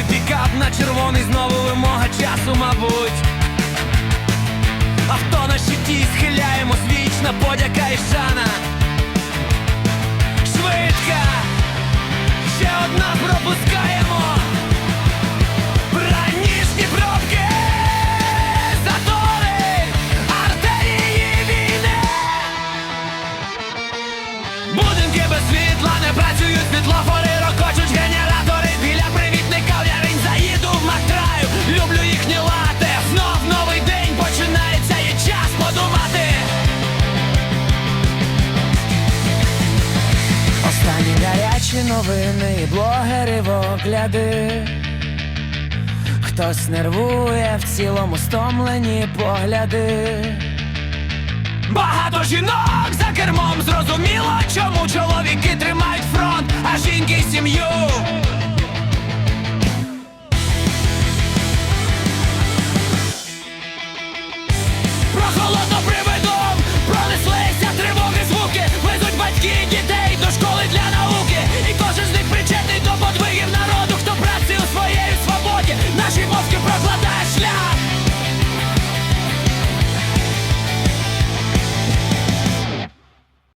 Військовий пікап на червоний знову вимога часу, мабуть. Авто на щиті схиляємо свічна подяка і шана. Швидка, ще одна пропускаємо. Останні гарячі новини блогери в огляди. Хтось нервує в цілому стомлені погляди. Багато жінок за кермом зрозуміло, чому